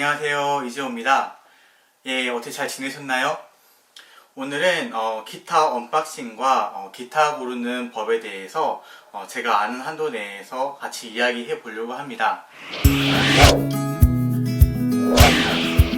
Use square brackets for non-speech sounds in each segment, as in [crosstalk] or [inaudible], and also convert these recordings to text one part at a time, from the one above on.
안녕하세요 이지호입니다. 예 어떻게 잘 지내셨나요? 오늘은 어, 기타 언박싱과 어, 기타 고르는 법에 대해서 어, 제가 아는 한도 내에서 같이 이야기해 보려고 합니다.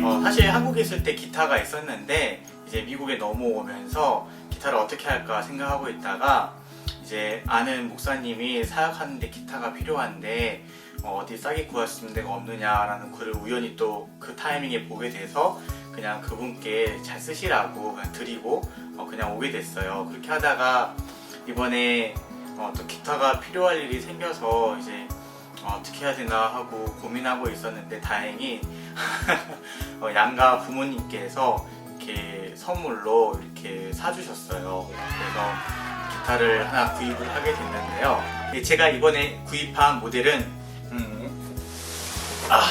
어, 사실 한국에 있을 때 기타가 있었는데 이제 미국에 넘어오면서 기타를 어떻게 할까 생각하고 있다가 이제 아는 목사님이 사역하는데 기타가 필요한데 어, 디 싸게 구할 수 있는 데가 없느냐라는 글을 우연히 또 그 타이밍에 보게 돼서 그냥 그분께 잘 쓰시라고 그냥 드리고 어, 그냥 오게 됐어요. 그렇게 하다가 이번에 어, 또 기타가 필요할 일이 생겨서 이제 어, 어떻게 해야 되나 하고 고민하고 있었는데 다행히 [laughs] 어, 양가 부모님께서 이렇게 선물로 이렇게 사주셨어요. 그래서 기타를 하나 구입을 하게 됐는데요. 예, 제가 이번에 구입한 모델은 음, 아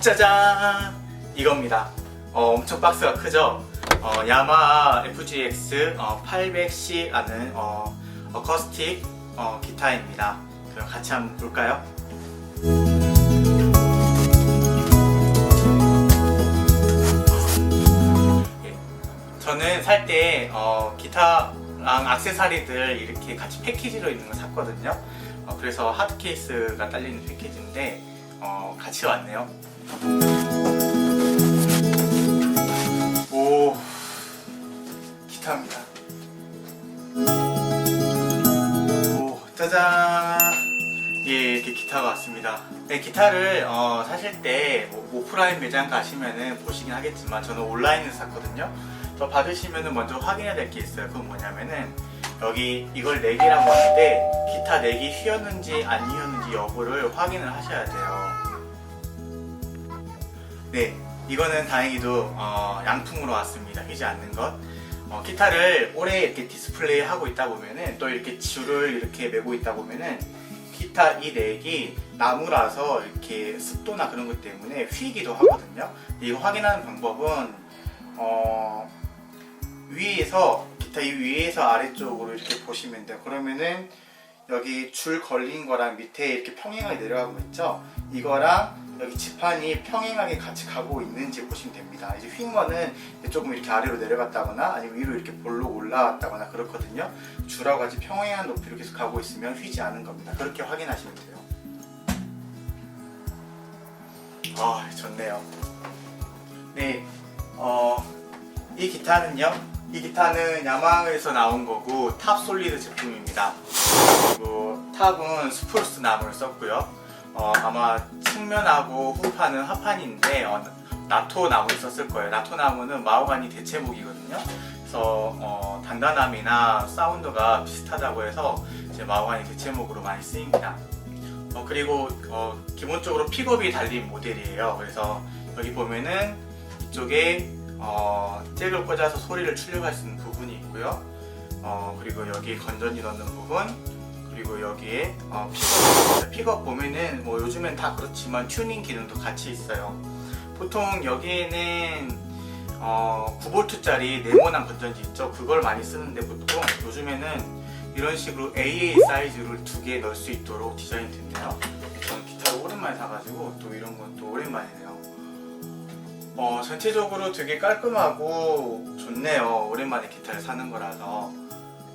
짜잔 이겁니다. 어, 엄청 박스가 크죠? 어, 야마하 FGX 800C라는 어, 어커스틱 어, 기타입니다. 그럼 같이 한번 볼까요? 예. 저는 살 때 어, 기타랑 악세사리들 이렇게 같이 패키지로 있는 거 샀거든요. 어, 그래서 하드 케이스가 딸리는 패키지인데 어, 같이 왔네요. 오 기타입니다. 오 짜잔 예 이렇게 기타가 왔습니다. 네 기타를 어, 사실 때 뭐 오프라인 매장 가시면은 보시긴 하겠지만 저는 온라인에서 샀거든요. 저 받으시면은 먼저 확인해야 될 게 있어요. 그건 뭐냐면은 여기 이걸 내기라고 하는데 기타 내기 휘었는지 안 휘었는지 여부를 확인을 하셔야 돼요. 네, 이거는 다행히도 어, 양품으로 왔습니다. 휘지 않는 것. 어, 기타를 오래 이렇게 디스플레이 하고 있다 보면은 또 이렇게 줄을 이렇게 메고 있다 보면은 기타 이 넥이 나무라서 이렇게 습도나 그런 것 때문에 휘기도 하거든요. 이거 확인하는 방법은 어, 위에서 기타 이 위에서 아래쪽으로 이렇게 보시면 돼요. 그러면은 여기 줄 걸린 거랑 밑에 이렇게 평행하게 내려가고 있죠. 이거랑 여기 지판이 평행하게 같이 가고 있는지 보시면 됩니다. 이제 휜 거는 조금 이렇게 아래로 내려갔다거나 아니면 위로 이렇게 볼록 올라왔다거나 그렇거든요. 줄하고 같이 평행한 높이로 계속 가고 있으면 휘지 않은 겁니다. 그렇게 확인하시면 돼요. 아, 좋네요. 네, 어, 이 기타는요. 이 기타는 야마하에서 나온 거고 탑 솔리드 제품입니다. 그리고 탑은 스프루스 나무를 썼고요. 어, 아마 측면하고 후판은 합판인데 어, 나토 나무 있었을 거예요. 나토 나무는 마호가니 대체목이거든요. 그래서 어, 단단함이나 사운드가 비슷하다고 해서 이제 마호가니 대체목으로 많이 쓰입니다. 어, 그리고 어, 기본적으로 픽업이 달린 모델이에요. 그래서 여기 보면은 이쪽에 어, 잭을 꽂아서 소리를 출력할 수 있는 부분이 있고요. 어, 그리고 여기 건전지 넣는 부분, 그리고 여기에 어, 픽업. 픽업 보면은 뭐 요즘엔 다 그렇지만 튜닝 기능도 같이 있어요. 보통 여기에는 어, 9V짜리 네모난 건전지 있죠. 그걸 많이 쓰는데 보통 요즘에는 이런 식으로 AA 사이즈를 두 개 넣을 수 있도록 디자인 됐네요. 저는 기타를 오랜만에 사가지고 또 이런 건 또 오랜만이네요. 어, 전체적으로 되게 깔끔하고 좋네요. 오랜만에 기타를 사는 거라서.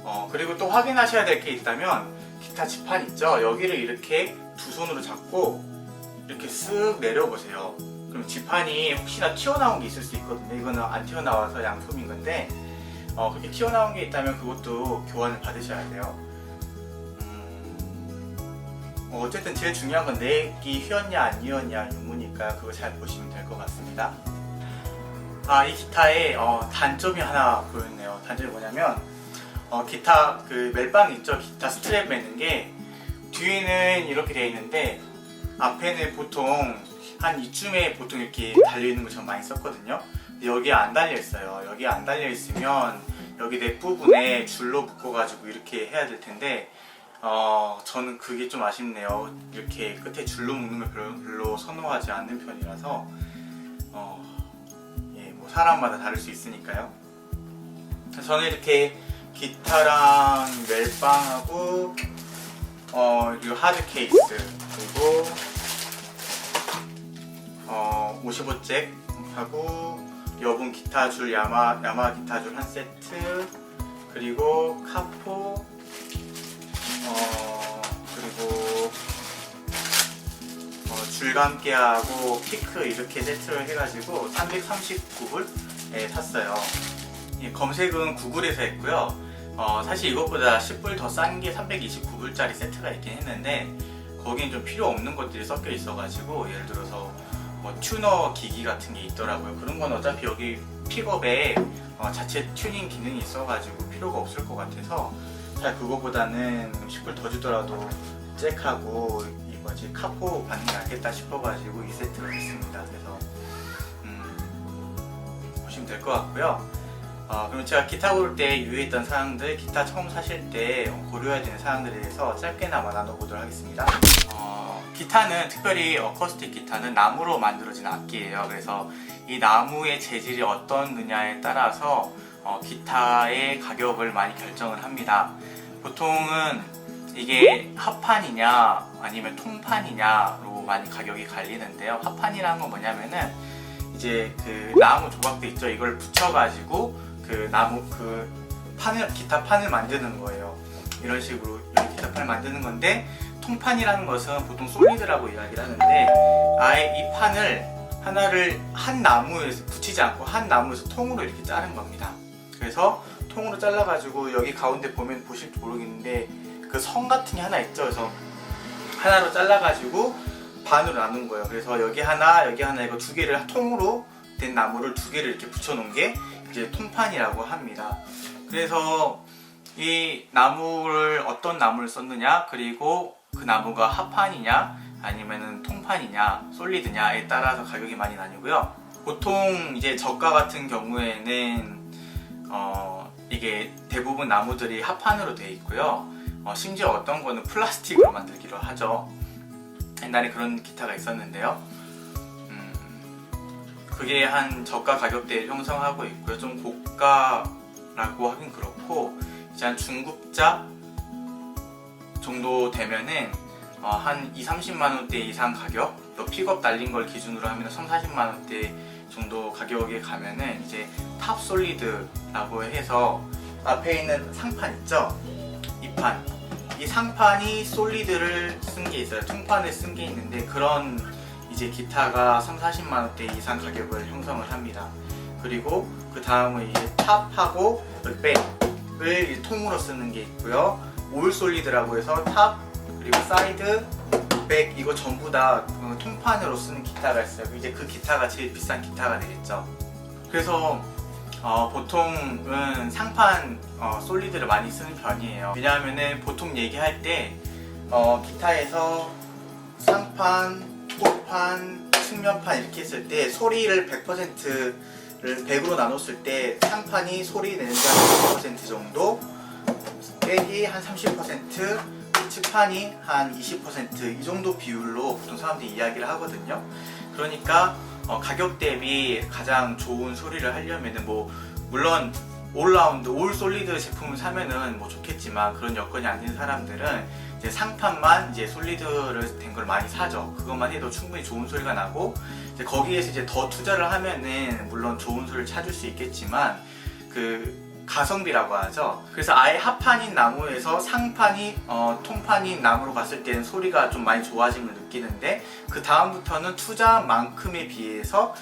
어, 그리고 또 확인하셔야 될 게 있다면 기타 지판 있죠? 여기를 이렇게 두 손으로 잡고 이렇게 쓱 내려보세요. 그럼 지판이 혹시나 튀어나온 게 있을 수 있거든요. 이거는 안 튀어나와서 양품인 건데 어, 그렇게 튀어나온 게 있다면 그것도 교환을 받으셔야 돼요. 음, 어, 어쨌든 제일 중요한 건 내기 휘었냐 안 휘었냐 유무니까 그거 잘 보시면 될 것 같습니다. 아, 이 기타에 어, 단점이 하나 보였네요. 단점이 뭐냐면 어, 기타 그 멜빵 있죠? 기타 스트랩 매는 게 뒤에는 이렇게 되어 있는데 앞에는 보통 한 이쯤에 보통 이렇게 달려 있는 거전 많이 썼거든요. 근데 여기에 안 달려 있어요. 여기에 안 달려 있으면 여기 넥 부분에 줄로 묶어가지고 이렇게 해야 될 텐데 어, 저는 그게 좀 아쉽네요. 이렇게 끝에 줄로 묶는 걸 별로, 별로 선호하지 않는 편이라서 어, 예, 뭐 사람마다 다를 수 있으니까요. 저는 이렇게 기타랑 멜빵하고 어, 그리고 하드 케이스 그리고 어, 55잭 하고 여분 기타 줄 야마 야마 기타 줄 한 세트 그리고 카포 어 그리고 어, 줄감기하고 피크 이렇게 세트를 해가지고 339불에 샀어요. 이 검색은 구글에서 했고요. 어, 사실 이것보다 10불 더 싼 게 329불짜리 세트가 있긴 했는데 거긴 좀 필요 없는 것들이 섞여 있어가지고 예를 들어서 뭐 튜너 기기 같은 게 있더라고요. 그런 건 어차피 여기 픽업에 어, 자체 튜닝 기능이 있어가지고 필요가 없을 것 같아서 잘 그거보다는 10불 더 주더라도 잭하고 이 뭐지 카포 받는 게 낫겠다 싶어가지고 이 세트를 했습니다. 그래서 음, 보시면 될 것 같고요. 어, 그럼 제가 기타 고를 때 유의했던 사항들, 기타 처음 사실 때 고려해야 되는 사항들에 대해서 짧게나마 나눠보도록 하겠습니다. 어, 기타는 특별히 어쿠스틱 기타는 나무로 만들어진 악기예요. 그래서 이 나무의 재질이 어떻느냐에 따라서 어, 기타의 가격을 많이 결정을 합니다. 보통은 이게 합판이냐 아니면 통판이냐로 많이 가격이 갈리는데요. 합판이라는 건 뭐냐면은 이제 그 나무 조각도 있죠. 이걸 붙여가지고 그 나무 그 판을 기타 판을 만드는 거예요. 이런 식으로 이런 기타 판을 만드는 건데 통판이라는 것은 보통 솔리드라고 이야기를 하는데 아예 이 판을 하나를 한 나무에 붙이지 않고 한 나무에서 통으로 이렇게 자른 겁니다. 그래서 통으로 잘라가지고 여기 가운데 보면 보실지 모르겠는데 그 성 같은 게 하나 있죠. 그래서 하나로 잘라가지고 반으로 나눈 거예요. 그래서 여기 하나, 여기 하나 이거 두 개를 통으로 된 나무를 두 개를 이렇게 붙여놓은 게 이제 통판이라고 합니다. 그래서 이 나무를 어떤 나무를 썼느냐 그리고 그 나무가 합판이냐 아니면은 통판이냐 솔리드냐에 따라서 가격이 많이 나뉘고요. 보통 이제 저가 같은 경우에는 어 이게 대부분 나무들이 합판으로 되어 있고요. 어, 심지어 어떤 거는 플라스틱으로 만들기로 하죠. 옛날에 그런 기타가 있었는데요. 음, 그게 한 저가 가격대에 형성하고 있고요. 좀 고가라고 하긴 그렇고 이제 한 중급자 정도 되면은 어, 한 2, 30만 원대 이상 가격, 또 픽업 달린 걸 기준으로 하면 3, 40만 원대 정도 가격에 가면은 이제 탑 솔리드라고 해서 앞에 있는 상판 있죠? 이 판. 이 상판이 솔리드를 쓴 게 있어요. 통판을 쓴 게 있는데 그런 이제 기타가 3, 40만 원대 이상 가격을 형성을 합니다. 그리고 그 다음은 이제 탑하고 백을 통으로 쓰는 게 있고요. 올 솔리드라고 해서 탑 그리고 사이드 백 이거 전부 다 어, 통판으로 쓰는 기타가 있어요. 이제 그 기타가 제일 비싼 기타가 되겠죠. 그래서 어, 보통은 상판 어, 솔리드를 많이 쓰는 편이에요. 왜냐하면은 보통 얘기할 때 어, 기타에서 상판, 폴판, 측면판 이렇게 했을 때 소리를 100%를 100으로 나눴을 때 상판이 소리 내는 게한50% 정도, 백이 한 30%, 측판이 한 20%이 정도 비율로 보통 사람들이 이야기를 하거든요. 그러니까 어, 가격 대비 가장 좋은 소리를 하려면은 뭐 물론 올라운드 올 솔리드 제품을 사면은 뭐 좋겠지만 그런 여건이 아닌 사람들은 이제 상판만 이제 솔리드를 된 걸 많이 사죠. 그것만 해도 충분히 좋은 소리가 나고 이제 거기에서 이제 더 투자를 하면은 물론 좋은 소리를 찾을 수 있겠지만 그 가성비라고 하죠. 그래서 아예 합판인 나무에서 상판이 어, 통판인 나무로 갔을 때는 소리가 좀 많이 좋아짐을 느끼는데 그 다음부터는 투자만큼에 비해서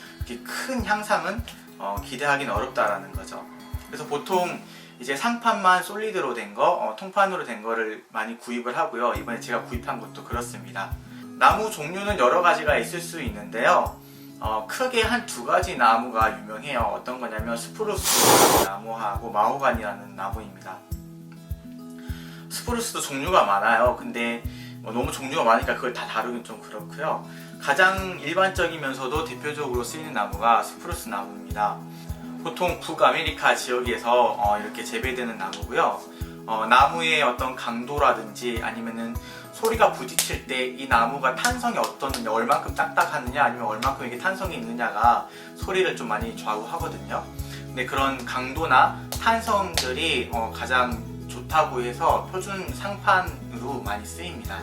큰 향상은 어, 기대하기는 어렵다라는 거죠. 그래서 보통 이제 상판만 솔리드로 된 거, 어, 통판으로 된 거를 많이 구입을 하고요. 이번에 제가 구입한 것도 그렇습니다. 나무 종류는 여러 가지가 있을 수 있는데요. 어, 크게 한 두 가지 나무가 유명해요. 어떤 거냐면 스프루스 나무하고 마호간이라는 나무입니다. 스프루스도 종류가 많아요. 근데 뭐 너무 종류가 많으니까 그걸 다 다루긴 좀 그렇고요. 가장 일반적이면서도 대표적으로 쓰이는 나무가 스프루스 나무입니다. 보통 북아메리카 지역에서 어, 이렇게 재배되는 나무고요. 어, 나무의 어떤 강도라든지 아니면은 소리가 부딪힐 때 이 나무가 탄성이 어떻느냐, 얼만큼 딱딱하느냐, 아니면 얼만큼 이게 탄성이 있느냐가 소리를 좀 많이 좌우하거든요. 근데 그런 강도나 탄성들이 어, 가장 좋다고 해서 표준 상판으로 많이 쓰입니다.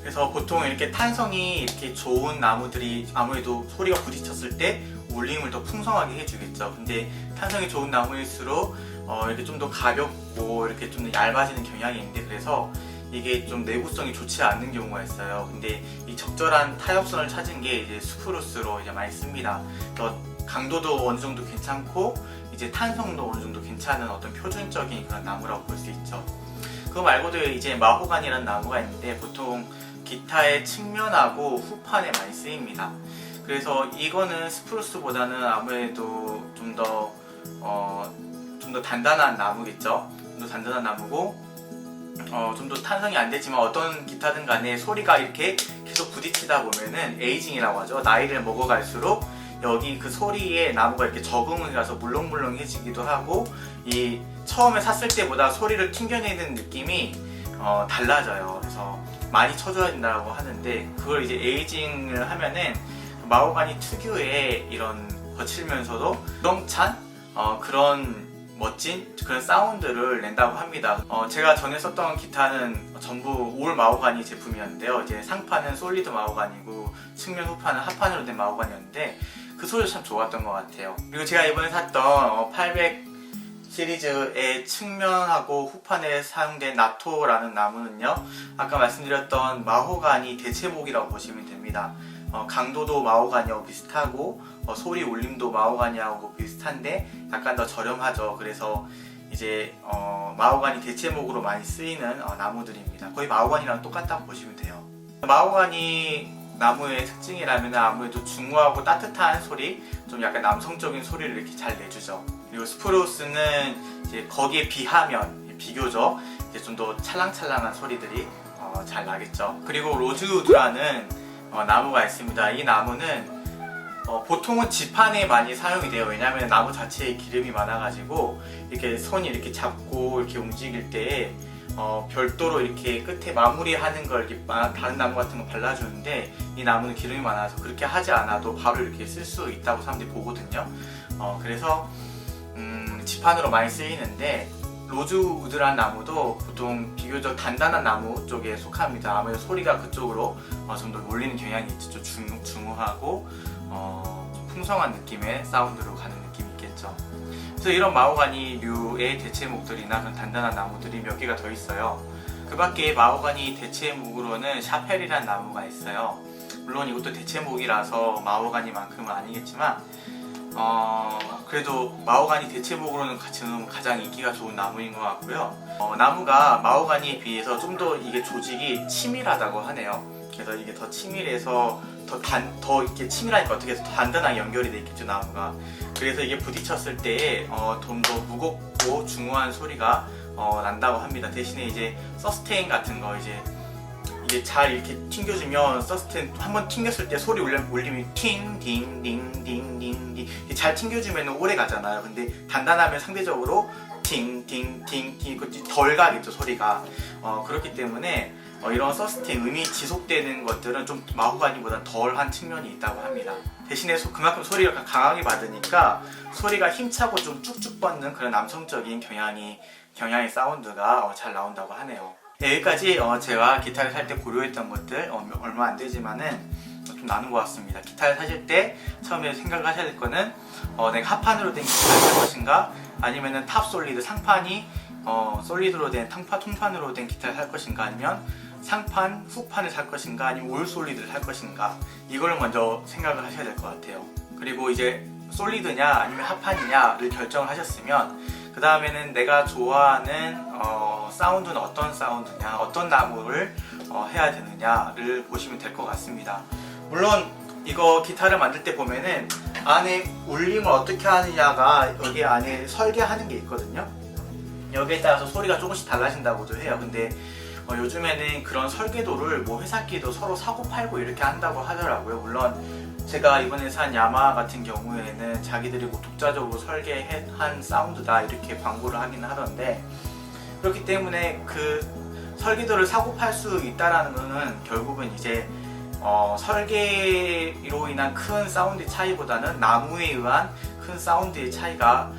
그래서 보통 이렇게 탄성이 이렇게 좋은 나무들이 아무래도 소리가 부딪혔을 때 울림을 더 풍성하게 해주겠죠. 근데 탄성이 좋은 나무일수록 어, 이렇게 좀 더 가볍고 이렇게 좀더 얇아지는 경향이 있는데 그래서 이게 좀 내구성이 좋지 않는 경우가 있어요. 근데 이 적절한 타협선을 찾은 게 이제 스프루스로 이제 많이 씁니다. 또 강도도 어느 정도 괜찮고 이제 탄성도 어느 정도 괜찮은 어떤 표준적인 그런 나무라고 볼 수 있죠. 그거 말고도 이제 마호간이라는 나무가 있는데 보통 기타의 측면하고 후판에 많이 쓰입니다. 그래서 이거는 스프루스보다는 아무래도 좀 더 어, 좀 더 단단한 나무겠죠. 좀 더 단단한 나무고 어, 좀 더 탄성이 안 되지만 어떤 기타든 간에 소리가 이렇게 계속 부딪히다 보면은 에이징이라고 하죠. 나이를 먹어갈수록 여기 그 소리에 나무가 이렇게 적응을 해서 물렁물렁해지기도 하고 이 처음에 샀을 때보다 소리를 튕겨내는 느낌이 어, 달라져요. 그래서 많이 쳐줘야 된다고 하는데 그걸 이제 에이징을 하면은 마호가니 특유의 이런 거칠면서도 우렁찬 어, 그런 멋진 그런 사운드를 낸다고 합니다. 어, 제가 전에 썼던 기타는 전부 올 마호가니 제품이었는데요. 이제 상판은 솔리드 마호가니고 측면 후판은 합판으로 된 마호가니였는데 그 소리도 참 좋았던 것 같아요. 그리고 제가 이번에 샀던 어, 800 시리즈의 측면하고 후판에 사용된 나토라는 나무는요. 아까 말씀드렸던 마호가니 대체목이라고 보시면 됩니다. 어, 강도도 마호가니하고 비슷하고 어, 소리 울림도 마호가니하고 비슷한데 약간 더 저렴하죠. 그래서 이제 어, 마호가니 대체목으로 많이 쓰이는 어, 나무들입니다. 거의 마호가니랑 똑같다고 보시면 돼요. 마호가니 나무의 특징이라면 아무래도 중후하고 따뜻한 소리, 좀 약간 남성적인 소리를 이렇게 잘 내주죠. 그리고 스프루스는 이제 거기에 비하면 비교적 좀 더 찰랑찰랑한 소리들이 어, 잘 나겠죠. 그리고 로즈우드라는 어, 나무가 있습니다. 이 나무는 어, 보통은 지판에 많이 사용이 돼요. 왜냐하면 나무 자체에 기름이 많아가지고 이렇게 손이 이렇게 잡고 이렇게 움직일 때 어, 별도로 이렇게 끝에 마무리하는 걸 이렇게 마- 다른 나무 같은 거 발라주는데 이 나무는 기름이 많아서 그렇게 하지 않아도 바로 이렇게 쓸 수 있다고 사람들이 보거든요. 어, 그래서 음, 지판으로 많이 쓰이는데 로즈우드란 나무도 보통 비교적 단단한 나무 쪽에 속합니다. 아무래도 소리가 그쪽으로 어, 좀더 몰리는 경향이 있죠. 중, 중후하고 어, 좀 풍성한 느낌의 사운드로 가는 느낌이 있겠죠. 그래서 이런 마호가니류의 대체목들이나 그런 단단한 나무들이 몇 개가 더 있어요. 그 밖에 마호가니 대체목으로는 샤펠이라는 나무가 있어요. 물론 이것도 대체목이라서 마호가니만큼은 아니겠지만 어, 그래도 마호가니 대체목으로는 지금 가장 인기가 좋은 나무인 것 같고요. 어, 나무가 마호가니에 비해서 좀 더 이게 조직이 치밀하다고 하네요. 그래서 이게 더 치밀해서 더 단, 더 이렇게 치밀하니까 어떻게 더 단단하게 연결이 돼 있겠죠, 나무가. 그래서 이게 부딪혔을 때, 어, 좀 더 무겁고 중후한 소리가, 어, 난다고 합니다. 대신에 이제 서스테인 같은 거, 이제, 이게 잘 이렇게 튕겨주면 서스테인 한번 튕겼을 때 소리 울림, 울림이 팅, 딩, 딩, 딩, 딩, 딩. 이게 잘 튕겨주면 오래 가잖아요. 근데 단단하면 상대적으로 팅, 팅, 팅, 팅, 그덜 가겠죠, 소리가. 어, 그렇기 때문에 어, 이런 서스테인, 음이 지속되는 것들은 좀 마호가니보다 덜한 측면이 있다고 합니다. 대신에 소- 그만큼 소리가 강하게 받으니까 소리가 힘차고 좀 쭉쭉 뻗는 그런 남성적인 경향이 경향의 사운드가 어, 잘 나온다고 하네요. 네, 여기까지 어, 제가 기타를 살 때 고려했던 것들 어, 얼마 안 되지만은 좀 나눈 것 같습니다. 기타를 사실 때 처음에 생각하셔야 될 거는 어, 내가 합판으로 된 기타를 살 것인가 아니면은 탑 솔리드 상판이 어, 솔리드로 된 탕파 통판으로 된 기타를 살 것인가 아니면 상판 후판을 살 것인가 아니면 올 솔리드를 살 것인가 이걸 먼저 생각을 하셔야 될 것 같아요. 그리고 이제 솔리드냐 아니면 합판이냐를 결정을 하셨으면 그 다음에는 내가 좋아하는 어, 사운드는 어떤 사운드냐 어떤 나무를 어, 해야 되느냐를 보시면 될 것 같습니다. 물론 이거 기타를 만들 때 보면은 안에 울림을 어떻게 하느냐가 여기 안에 설계하는 게 있거든요. 여기에 따라서 소리가 조금씩 달라진다고도 해요. 근데 어, 요즘에는 그런 설계도를 뭐 회사끼리도 서로 사고 팔고 이렇게 한다고 하더라고요. 물론 제가 이번에 산 야마 같은 경우에는 자기들이 뭐 독자적으로 설계한 사운드다 이렇게 광고를 하긴 하던데 그렇기 때문에 그 설계도를 사고 팔 수 있다라는 거는 결국은 이제 어, 설계로 인한 큰 사운드 차이보다는 나무에 의한 큰 사운드의 차이가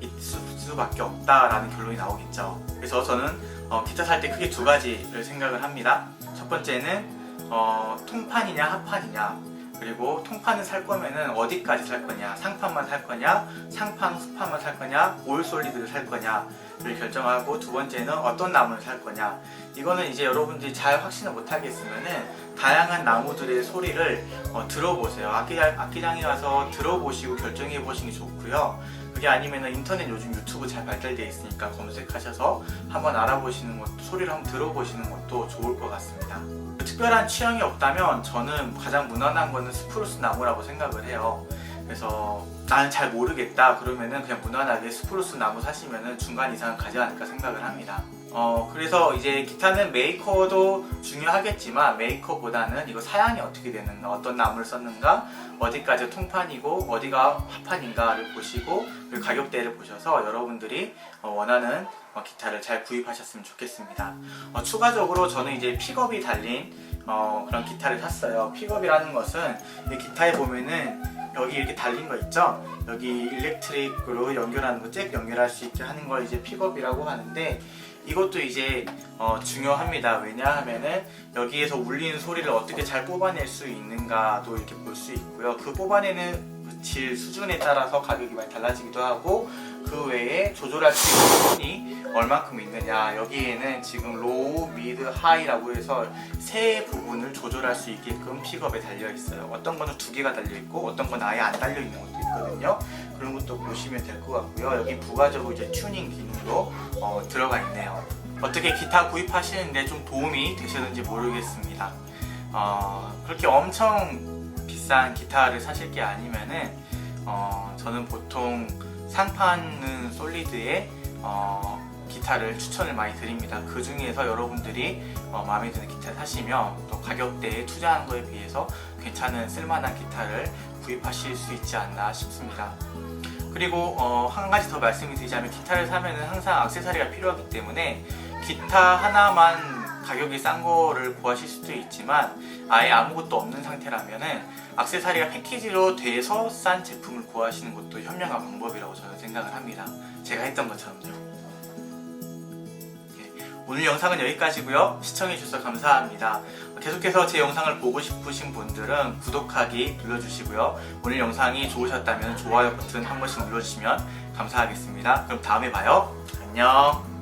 있을 수밖에 없다라는 결론이 나오겠죠. 그래서 저는 어, 기타 살 때 크게 두 가지를 생각을 합니다. 첫 번째는 어, 통판이냐 합판이냐 그리고 통판을 살 거면은 어디까지 살 거냐? 상판만 살 거냐? 상판 후판만 살 거냐? 올 솔리드를 살 거냐를 결정하고 두 번째는 어떤 나무를 살 거냐? 이거는 이제 여러분들이 잘 확신을 못 하겠으면은 다양한 나무들의 소리를 어, 들어보세요. 악기장, 악기장에 가서 들어보시고 결정해 보시는 게 좋고요. 그게 아니면은 인터넷 요즘 유튜브 잘 발달되어 있으니까 검색하셔서 한번 알아보시는 것도 소리를 한번 들어보시는 것도 좋을 것 같습니다. 특별한 취향이 없다면 저는 가장 무난한 거는 스프루스 나무라고 생각을 해요. 그래서 나는 잘 모르겠다 그러면은 그냥 무난하게 스프루스 나무 사시면은 중간 이상은 가지 않을까 생각을 합니다. 어 그래서 이제 기타는 메이커도 중요하겠지만 메이커보다는 이거 사양이 어떻게 되는가 어떤 나무를 썼는가 어디까지 통판이고 어디가 합판인가를 보시고 가격대를 보셔서 여러분들이 어, 원하는 어, 기타를 잘 구입하셨으면 좋겠습니다. 어, 추가적으로 저는 이제 픽업이 달린 어, 그런 기타를 샀어요. 픽업이라는 것은 이 기타에 보면은 여기 이렇게 달린 거 있죠? 여기 일렉트릭으로 연결하는 거, 잭 연결할 수 있게 하는 걸 이제 픽업이라고 하는데 이것도 이제 어, 중요합니다. 왜냐하면은 여기에서 울리는 소리를 어떻게 잘 뽑아낼 수 있는가도 이렇게 볼 수 있고요. 그 뽑아내는 질 수준에 따라서 가격이 많이 달라지기도 하고 그 외에 조절할 수 있는 부분이 얼만큼 있느냐. 여기에는 지금 로우, 미드, 하이라고 해서 세 부분을 조절할 수 있게끔 픽업에 달려 있어요. 어떤 거는 두 개가 달려 있고 어떤 건 아예 안 달려 있는 것도 있거든요. 그런 것도 보시면 될 것 같고요. 여기 부가적으로 이제 튜닝 기능도 어, 들어가 있네요. 어떻게 기타 구입하시는데 좀 도움이 되셨는지 모르겠습니다. 어, 그렇게 엄청 비싼 기타를 사실 게 아니면은 어, 저는 보통 상판은 솔리드의 어, 기타를 추천을 많이 드립니다. 그 중에서 여러분들이 어, 마음에 드는 기타를 사시면 또 가격대에 투자한 거에 비해서 괜찮은 쓸만한 기타를 구입하실 수 있지 않나 싶습니다. 그리고 어, 한 가지 더 말씀을 드리자면 기타를 사면은 항상 액세서리가 필요하기 때문에 기타 하나만 가격이 싼 거를 구하실 수도 있지만 아예 아무것도 없는 상태라면은 액세서리가 패키지로 돼서 싼 제품을 구하시는 것도 현명한 방법이라고 저는 생각을 합니다. 제가 했던 것처럼요. 네, 오늘 영상은 여기까지고요. 시청해주셔서 감사합니다. 계속해서 제 영상을 보고 싶으신 분들은 구독하기 눌러주시고요. 오늘 영상이 좋으셨다면 좋아요 버튼 한 번씩 눌러주시면 감사하겠습니다. 그럼 다음에 봐요. 안녕.